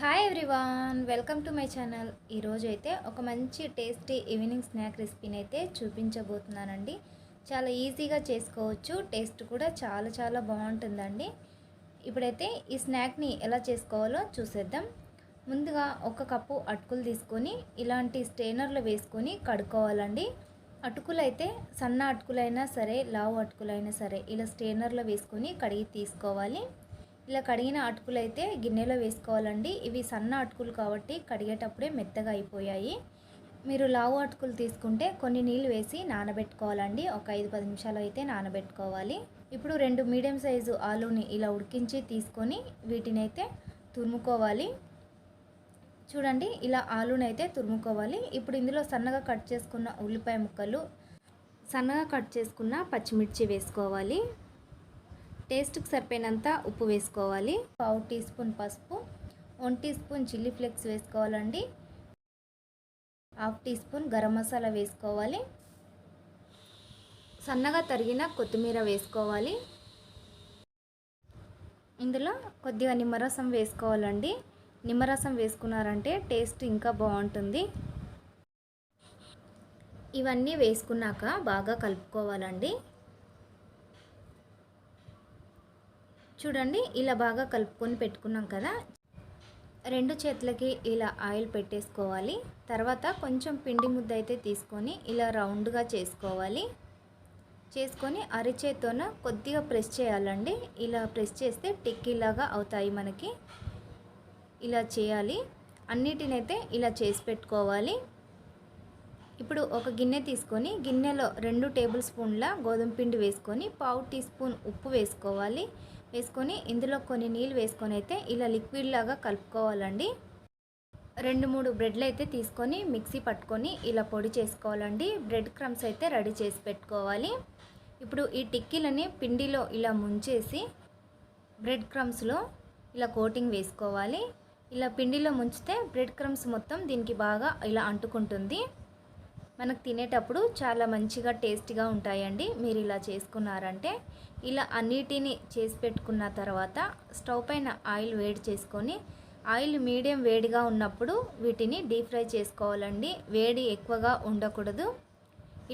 Hi everyone welcome to my channel ఈరోజు అయితే ఒక మంచి టేస్టీ ఈవినింగ్ స్నాక్ రెసిపీని అయితే చూపించబోతున్నానండి. చాలా ఈజీగా చేసుకోవచ్చు టేస్ట్ కూడా చాలా చాలా బాగుంటుందండి. ఇప్పుడైతే ఈ స్నాక్ని ఎలా చేసుకోవాలో చూసేద్దాం. ముందుగా ఒక కప్పు అటుకులు తీసుకొని ఇలాంటి స్టెయినర్లో వేసుకొని కడుక్కోవాలండి. అటుకులు అయితే సన్న అటుకులైనా సరే లావు అటుకులైనా సరే ఇలా స్టెయినర్లో వేసుకొని కడిగి తీసుకోవాలి. ఇలా కడిగిన అటుకులు అయితే గిన్నెలో వేసుకోవాలండి. ఇవి సన్న అటుకులు కాబట్టి కడిగేటప్పుడే మెత్తగా అయిపోయాయి. మీరు లావు అటుకులు తీసుకుంటే కొన్ని నీళ్ళు వేసి నానబెట్టుకోవాలండి. ఒక ఐదు పది నిమిషాలు అయితే నానబెట్టుకోవాలి. ఇప్పుడు రెండు మీడియం సైజు ఆలుని ఇలా ఉడికించి తీసుకొని వీటిని అయితే తురుముకోవాలి. చూడండి ఇలా ఆలూని అయితే తురుముకోవాలి. ఇప్పుడు ఇందులో సన్నగా కట్ చేసుకున్న ఉల్లిపాయ ముక్కలు సన్నగా కట్ చేసుకున్న పచ్చిమిర్చి వేసుకోవాలి. టేస్ట్కి సరిపోయినంత ఉప్పు వేసుకోవాలి. పావు టీ స్పూన్ పసుపు one teaspoon chilli flakes వేసుకోవాలండి. Half teaspoon garam masala వేసుకోవాలి. సన్నగా తరిగిన కొత్తిమీర వేసుకోవాలి. ఇందులో కొద్దిగా నిమ్మరసం వేసుకోవాలండి. నిమ్మరసం వేసుకున్నారంటే టేస్ట్ ఇంకా బాగుంటుంది. ఇవన్నీ వేసుకున్నాక బాగా కలుపుకోవాలండి. చూడండి ఇలా బాగా కలుపుకొని పెట్టుకున్నాం కదా. రెండు చేతులకి ఇలా ఆయిల్ పెట్టేసుకోవాలి. తర్వాత కొంచెం పిండి ముద్ద అయితే తీసుకొని ఇలా రౌండ్గా చేసుకోవాలి. చేసుకొని అరిచేతోన కొద్దిగా ప్రెస్ చేయాలండి. ఇలా ప్రెస్ చేస్తే టిక్కీలాగా అవుతాయి మనకి. ఇలా చేయాలి. అన్నిటినైతే ఇలా చేసి పెట్టుకోవాలి. ఇప్పుడు ఒక గిన్నె తీసుకొని గిన్నెలో రెండు టేబుల్ స్పూన్ల గోధుమ పిండి వేసుకొని పావు టీ స్పూన్ ఉప్పు వేసుకోవాలి. వేసుకొని ఇందులో కొన్ని నీళ్ళు వేసుకొని అయితే ఇలా లిక్విడ్ లాగా కలుపుకోవాలండి. రెండు మూడు బ్రెడ్లు అయితే తీసుకొని మిక్సీ పట్టుకొని ఇలా పొడి చేసుకోవాలండి. బ్రెడ్ క్రమ్స్ అయితే రెడీ చేసి పెట్టుకోవాలి. ఇప్పుడు ఈ టిక్కీలని పిండిలో ఇలా ముంచేసి బ్రెడ్ క్రమ్స్లో ఇలా కోటింగ్ వేసుకోవాలి. ఇలా పిండిలో ముంచితే బ్రెడ్ క్రమ్స్ మొత్తం దీనికి బాగా ఇలా అంటుకుంటుంది. మనకు తినేటప్పుడు చాలా మంచిగా టేస్టీగా ఉంటాయండి. మీరు ఇలా చేసుకున్నారంటే ఇలా అన్నిటిని చేసి పెట్టుకున్న తర్వాత స్టవ్ పైన ఆయిల్ వేడి చేసుకొని ఆయిల్ మీడియం వేడిగా ఉన్నప్పుడు వీటిని డీప్ ఫ్రై చేసుకోవాలండి. వేడి ఎక్కువగా ఉండకూడదు.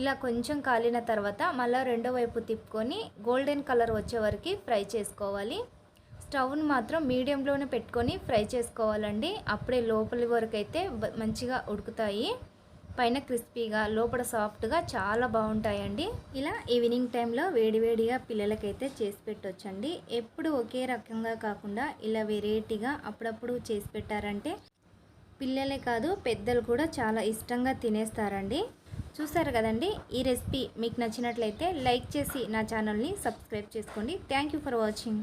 ఇలా కొంచెం కాలిన తర్వాత మళ్ళీ రెండో వైపు తిప్పుకొని గోల్డెన్ కలర్ వచ్చే వరకు ఫ్రై చేసుకోవాలి. స్టవ్ని మాత్రం మీడియంలోనే పెట్టుకొని ఫ్రై చేసుకోవాలండి. అప్పుడే లోపలి వరకు అయితే మంచిగా ఉడుకుతాయి. పైన క్రిస్పీగా లోపల సాఫ్ట్గా చాలా బాగుంటాయండి. ఇలా ఈవినింగ్ టైంలో వేడివేడిగా పిల్లలకైతే చేసి పెట్టొచ్చండి. ఎప్పుడు ఒకే రకంగా కాకుండా ఇలా వెరైటీగా అప్పుడప్పుడు చేసి పెట్టారంటే పిల్లలే కాదు పెద్దలు కూడా చాలా ఇష్టంగా తినేస్తారండి. చూసారు కదండి ఈ రెసిపీ మీకు నచ్చినట్లయితే లైక్ చేసి నా ఛానల్ని సబ్స్క్రైబ్ చేసుకోండి. Thank for watching.